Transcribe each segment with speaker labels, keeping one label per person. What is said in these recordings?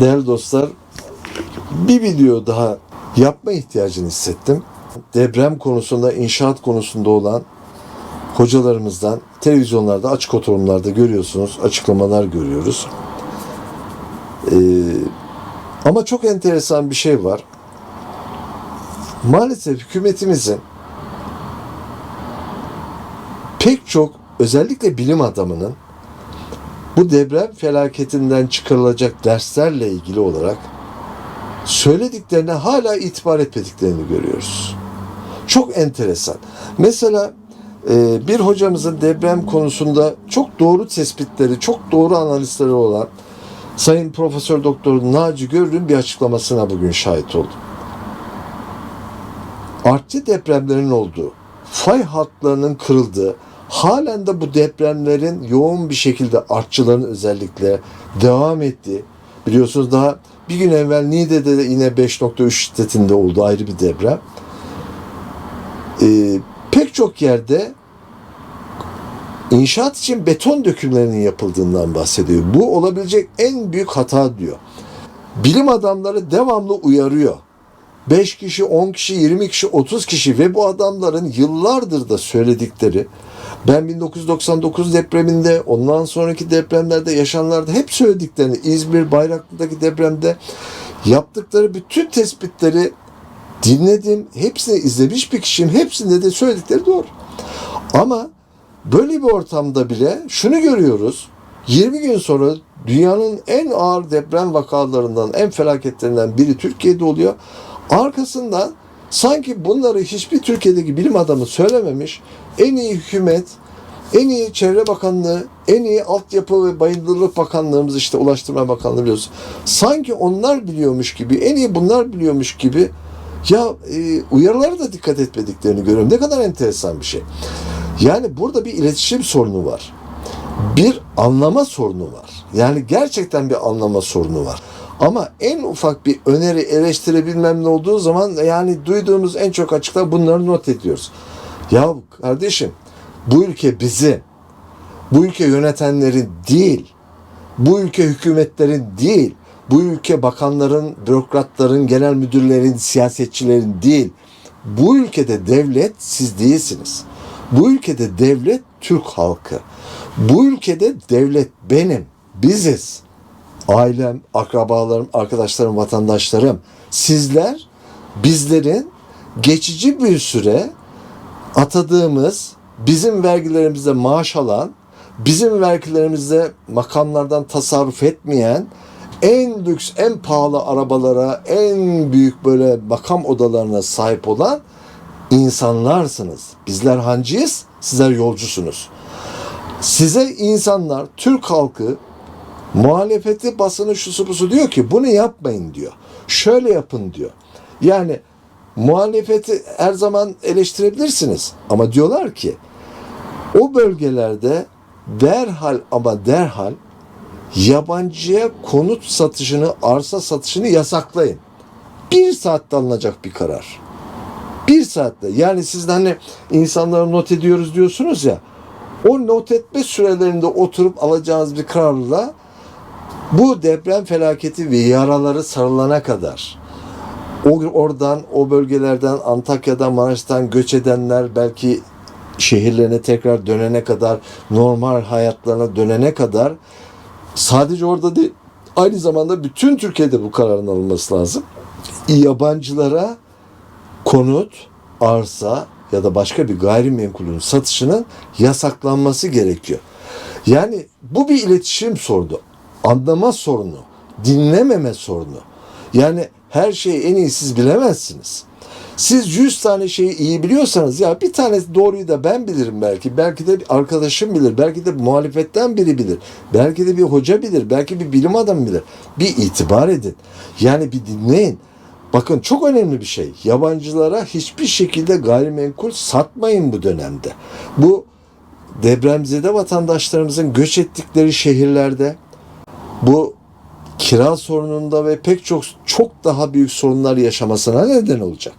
Speaker 1: Değerli dostlar, bir video daha yapma ihtiyacını hissettim. Deprem konusunda, inşaat konusunda olan hocalarımızdan televizyonlarda, açık oturumlarda görüyorsunuz, açıklamalar görüyoruz. Ee, ama çok enteresan bir şey var. Maalesef hükümetimizin pek çok özellikle bilim adamının bu deprem felaketinden çıkarılacak derslerle ilgili olarak söylediklerine hala itibar etmediklerini görüyoruz. Çok enteresan. Mesela e, bir hocamızın deprem konusunda çok doğru tespitleri, çok doğru analizleri olan Sayın Profesör Doktor Naci Görür'ün bir açıklamasına bugün şahit oldum. Artçı depremlerin olduğu, fay hatlarının kırıldığı, halen de bu depremlerin yoğun bir şekilde artçıların özellikle devam ettiği, biliyorsunuz daha bir gün evvel Niğde'de de yine 5.3 şiddetinde oldu ayrı bir deprem. Ee, pek çok yerde inşaat için beton dökümlerinin yapıldığından bahsediyor. Bu olabilecek en büyük hata diyor. Bilim adamları devamlı uyarıyor. 5 kişi, 10 kişi, 20 kişi, 30 kişi ve bu adamların yıllardır da söyledikleri ben 1999 depreminde, ondan sonraki depremlerde, yaşanlarda hep söylediklerini, İzmir, Bayraklı'daki depremde yaptıkları bütün tespitleri dinledim. Hepsini izlemiş bir kişiyim. Hepsinde de söyledikleri doğru. Ama böyle bir ortamda bile şunu görüyoruz. 20 gün sonra dünyanın en ağır deprem vakalarından, en felaketlerinden biri Türkiye'de oluyor. Arkasından sanki bunları hiçbir Türkiye'deki bilim adamı söylememiş. En iyi hükümet, en iyi Çevre Bakanlığı, en iyi Altyapı ve Bayındırlık Bakanlığımız işte Ulaştırma Bakanlığı biliyoruz. Sanki onlar biliyormuş gibi, en iyi bunlar biliyormuş gibi ya e, uyarılara da dikkat etmediklerini görüyorum. Ne kadar enteresan bir şey. Yani burada bir iletişim sorunu var. Bir anlama sorunu var. Yani gerçekten bir anlama sorunu var. Ama en ufak bir öneri, eleştiri bilmem ne olduğu zaman yani duyduğumuz en çok açıklar bunları not ediyoruz. Ya kardeşim bu ülke bizi, bu ülke yönetenlerin değil, bu ülke hükümetlerin değil, bu ülke bakanların, bürokratların, genel müdürlerin, siyasetçilerin değil. Bu ülkede devlet siz değilsiniz. Bu ülkede devlet Türk halkı. Bu ülkede devlet benim, biziz. Ailem, akrabalarım, arkadaşlarım, vatandaşlarım. Sizler bizlerin geçici bir süre atadığımız, bizim vergilerimizde maaş alan, bizim vergilerimizde makamlardan tasarruf etmeyen, en lüks, en pahalı arabalara, en büyük böyle makam odalarına sahip olan insanlarsınız. Bizler hancıyız, sizler yolcusunuz. Size insanlar, Türk halkı, muhalefeti, basını, şusu busu diyor ki bunu yapmayın diyor. Şöyle yapın diyor. Yani muhalefeti her zaman eleştirebilirsiniz ama diyorlar ki o bölgelerde derhal ama derhal yabancıya konut satışını, arsa satışını yasaklayın. Bir saatte alınacak bir karar. Bir saatte. Yani siz de hani insanlara not ediyoruz diyorsunuz ya. O not etme sürelerinde oturup alacağınız bir kararla bu deprem felaketi ve yaraları sarılana kadar o oradan, o bölgelerden, Antakya'dan, Maraş'tan göç edenler belki şehirlerine tekrar dönene kadar, normal hayatlarına dönene kadar sadece orada değil, aynı zamanda bütün Türkiye'de bu kararın alınması lazım. Yabancılara konut, arsa ya da başka bir gayrimenkulün satışının yasaklanması gerekiyor. Yani bu bir iletişim sorunu, anlama sorunu, dinlememe sorunu. Yani her şeyi en iyi siz bilemezsiniz. Siz 100 tane şeyi iyi biliyorsanız ya bir tanesi doğruyu da ben bilirim belki. Belki de bir arkadaşım bilir. Belki de muhalefetten biri bilir. Belki de bir hoca bilir. Belki bir bilim adamı bilir. Bir itibar edin. Yani bir dinleyin. Bakın çok önemli bir şey. Yabancılara hiçbir şekilde gayrimenkul satmayın bu dönemde. Bu depremzede vatandaşlarımızın göç ettikleri şehirlerde bu kira sorununda ve pek çok çok daha büyük sorunlar yaşamasına neden olacak.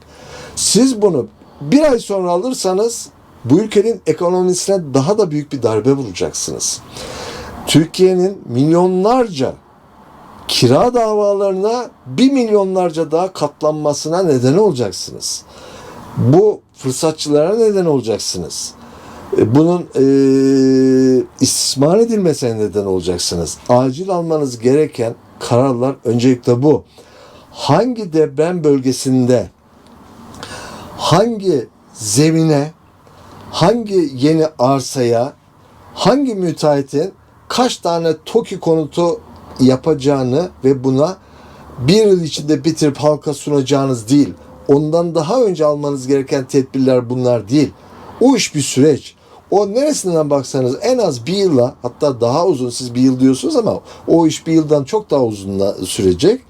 Speaker 1: Siz bunu bir ay sonra alırsanız bu ülkenin ekonomisine daha da büyük bir darbe vuracaksınız. Türkiye'nin milyonlarca kira davalarına bir milyonlarca daha katlanmasına neden olacaksınız. Bu fırsatçılara neden olacaksınız. E, Bunun e, istismar edilmesine neden olacaksınız. Acil almanız gereken kararlar öncelikle bu. Hangi deprem bölgesinde hangi zemine, hangi yeni arsaya, hangi müteahhitin kaç tane TOKİ konutu yapacağını ve buna bir yıl içinde bitirip halka sunacağınız değil. Ondan daha önce almanız gereken tedbirler bunlar değil. O iş bir süreç. O neresinden baksanız en az bir yıla hatta daha uzun siz bir yıl diyorsunuz ama o iş bir yıldan çok daha uzun sürecek.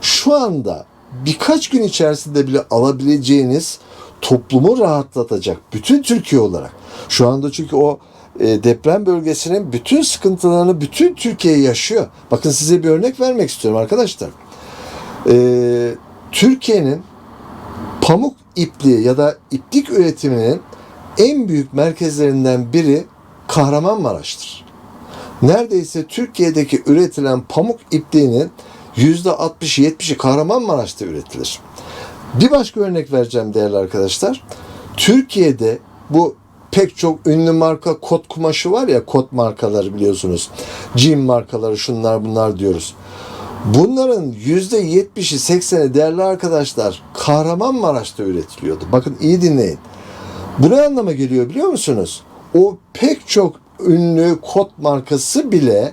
Speaker 1: Şu anda birkaç gün içerisinde bile alabileceğiniz toplumu rahatlatacak bütün Türkiye olarak. Şu anda çünkü o e, deprem bölgesinin bütün sıkıntılarını bütün Türkiye yaşıyor. Bakın size bir örnek vermek istiyorum arkadaşlar. E, Türkiye'nin pamuk ipliği ya da iplik üretiminin en büyük merkezlerinden biri Kahramanmaraş'tır. Neredeyse Türkiye'deki üretilen pamuk ipliğinin %60'ı 70'i Kahramanmaraş'ta üretilir. Bir başka örnek vereceğim değerli arkadaşlar. Türkiye'de bu pek çok ünlü marka kot kumaşı var ya kot markaları biliyorsunuz. Jean markaları şunlar bunlar diyoruz. Bunların %70'i 80'i değerli arkadaşlar Kahramanmaraş'ta üretiliyordu. Bakın iyi dinleyin. Bu ne anlama geliyor biliyor musunuz? O pek çok ünlü kot markası bile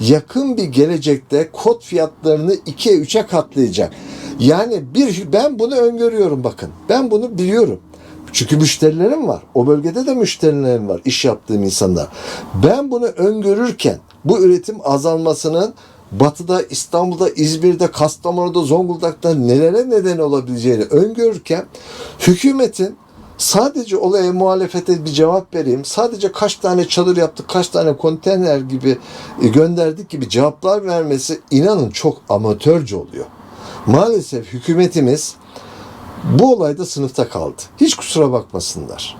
Speaker 1: yakın bir gelecekte kot fiyatlarını 2'ye 3'e katlayacak. Yani bir ben bunu öngörüyorum bakın. Ben bunu biliyorum. Çünkü müşterilerim var. O bölgede de müşterilerim var. iş yaptığım insanlar. Ben bunu öngörürken bu üretim azalmasının Batı'da, İstanbul'da, İzmir'de, Kastamonu'da, Zonguldak'ta nelere neden olabileceğini öngörürken hükümetin sadece olaya muhalefete bir cevap vereyim. Sadece kaç tane çadır yaptık, kaç tane konteyner gibi e, gönderdik gibi cevaplar vermesi inanın çok amatörce oluyor. Maalesef hükümetimiz bu olayda sınıfta kaldı. Hiç kusura bakmasınlar.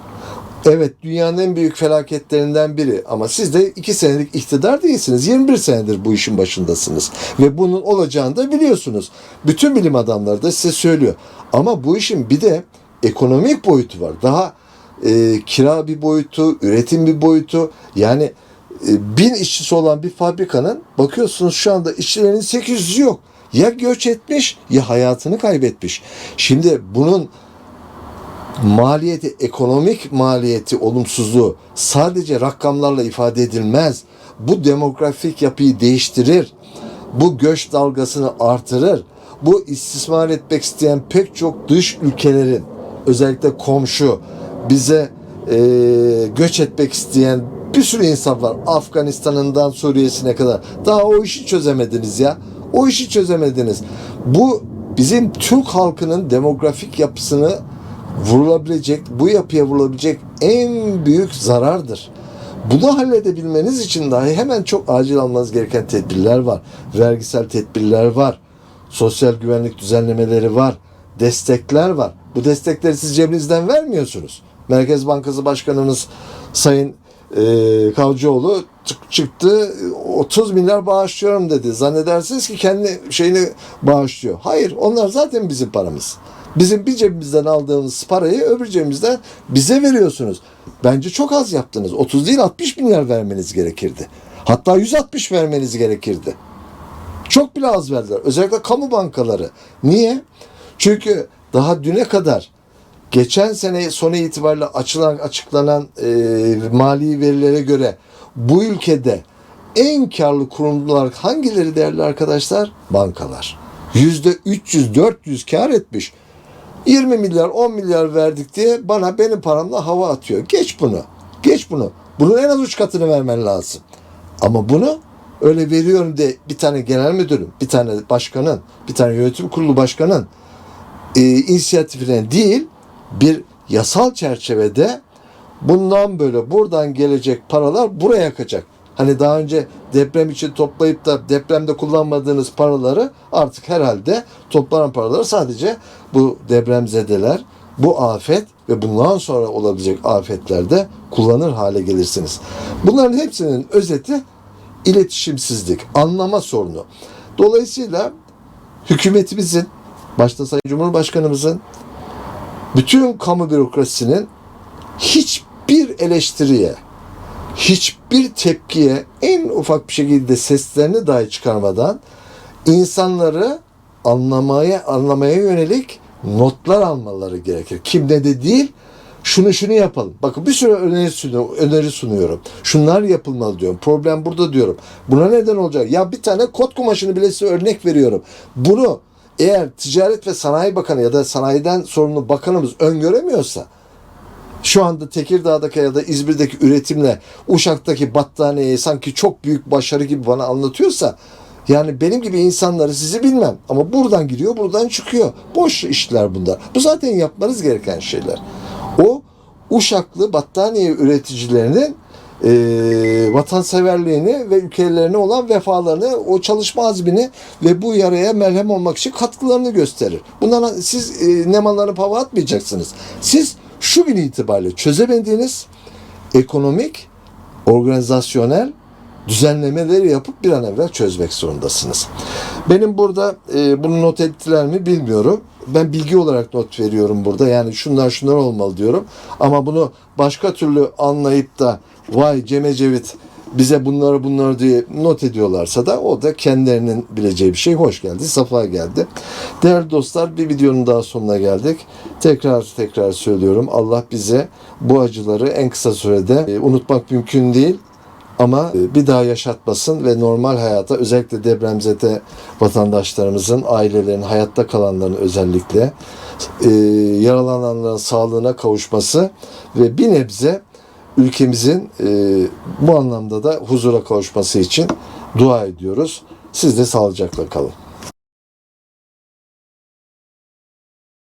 Speaker 1: Evet dünyanın en büyük felaketlerinden biri ama siz de iki senelik iktidar değilsiniz. 21 senedir bu işin başındasınız. Ve bunun olacağını da biliyorsunuz. Bütün bilim adamları da size söylüyor. Ama bu işin bir de ekonomik boyutu var. Daha e, kira bir boyutu, üretim bir boyutu. Yani e, bin işçisi olan bir fabrikanın bakıyorsunuz şu anda işçilerin 800'ü yok. Ya göç etmiş ya hayatını kaybetmiş. Şimdi bunun maliyeti, ekonomik maliyeti, olumsuzluğu sadece rakamlarla ifade edilmez. Bu demografik yapıyı değiştirir. Bu göç dalgasını artırır. Bu istismar etmek isteyen pek çok dış ülkelerin özellikle komşu bize e, göç etmek isteyen bir sürü insan var. Afganistan'ından Suriye'sine kadar. Daha o işi çözemediniz ya. O işi çözemediniz. Bu bizim Türk halkının demografik yapısını vurulabilecek, bu yapıya vurulabilecek en büyük zarardır. Bunu halledebilmeniz için dahi hemen çok acil almanız gereken tedbirler var. Vergisel tedbirler var. Sosyal güvenlik düzenlemeleri var. Destekler var. Bu destekleri siz cebinizden vermiyorsunuz. Merkez Bankası Başkanımız Sayın e, Kavcıoğlu çıktı 30 milyar bağışlıyorum dedi. Zannedersiniz ki kendi şeyini bağışlıyor. Hayır onlar zaten bizim paramız. Bizim bir cebimizden aldığımız parayı öbür cebimizden bize veriyorsunuz. Bence çok az yaptınız. 30 değil 60 milyar vermeniz gerekirdi. Hatta 160 vermeniz gerekirdi. Çok bile az verdiler. Özellikle kamu bankaları. Niye? Çünkü daha düne kadar geçen sene sonu itibariyle açılan açıklanan e, mali verilere göre bu ülkede en karlı kurumlar hangileri değerli arkadaşlar? Bankalar. Yüzde 300-400 kar etmiş. 20 milyar 10 milyar verdik diye bana benim paramla hava atıyor. Geç bunu. Geç bunu. Bunun en az üç katını vermen lazım. Ama bunu öyle veriyorum de bir tane genel müdürün, bir tane başkanın, bir tane yönetim kurulu başkanın e, inisiyatifine değil bir yasal çerçevede bundan böyle buradan gelecek paralar buraya akacak. Hani daha önce deprem için toplayıp da depremde kullanmadığınız paraları artık herhalde toplanan paraları sadece bu depremzedeler, bu afet ve bundan sonra olabilecek afetlerde kullanır hale gelirsiniz. Bunların hepsinin özeti iletişimsizlik, anlama sorunu. Dolayısıyla hükümetimizin, başta Sayın Cumhurbaşkanımızın, bütün kamu bürokrasisinin hiçbir eleştiriye, hiçbir tepkiye en ufak bir şekilde seslerini dahi çıkarmadan insanları anlamaya anlamaya yönelik notlar almaları gerekir. Kim ne de değil, şunu şunu yapalım. Bakın bir sürü öneri sunuyorum, öneri sunuyorum. Şunlar yapılmalı diyorum. Problem burada diyorum. Buna neden olacak? Ya bir tane kot kumaşını bile size örnek veriyorum. Bunu eğer Ticaret ve Sanayi Bakanı ya da sanayiden sorumlu bakanımız öngöremiyorsa şu anda Tekirdağ'daki ya da İzmir'deki üretimle Uşak'taki battaniyeyi sanki çok büyük başarı gibi bana anlatıyorsa yani benim gibi insanları sizi bilmem ama buradan giriyor buradan çıkıyor. Boş işler bunlar. Bu zaten yapmanız gereken şeyler. O Uşaklı battaniye üreticilerinin e, vatanseverliğini ve ülkelerine olan vefalarını, o çalışma azmini ve bu yaraya merhem olmak için katkılarını gösterir. Bundan siz e, nemalarını hava atmayacaksınız. Siz şu gün itibariyle çözemediğiniz ekonomik, organizasyonel düzenlemeleri yapıp bir an evvel çözmek zorundasınız. Benim burada e, bunu not ettiler mi bilmiyorum. Ben bilgi olarak not veriyorum burada. Yani şunlar şunlar olmalı diyorum. Ama bunu başka türlü anlayıp da vay Cem Ecevit bize bunları bunları diye not ediyorlarsa da o da kendilerinin bileceği bir şey. Hoş geldi, safa geldi. Değerli dostlar bir videonun daha sonuna geldik. Tekrar tekrar söylüyorum. Allah bize bu acıları en kısa sürede e, unutmak mümkün değil. Ama e, bir daha yaşatmasın ve normal hayata özellikle depremzede vatandaşlarımızın, ailelerin, hayatta kalanların özellikle e, yaralananların sağlığına kavuşması ve bir nebze ülkemizin e, bu anlamda da huzura kavuşması için dua ediyoruz. Siz de sağlıcakla kalın.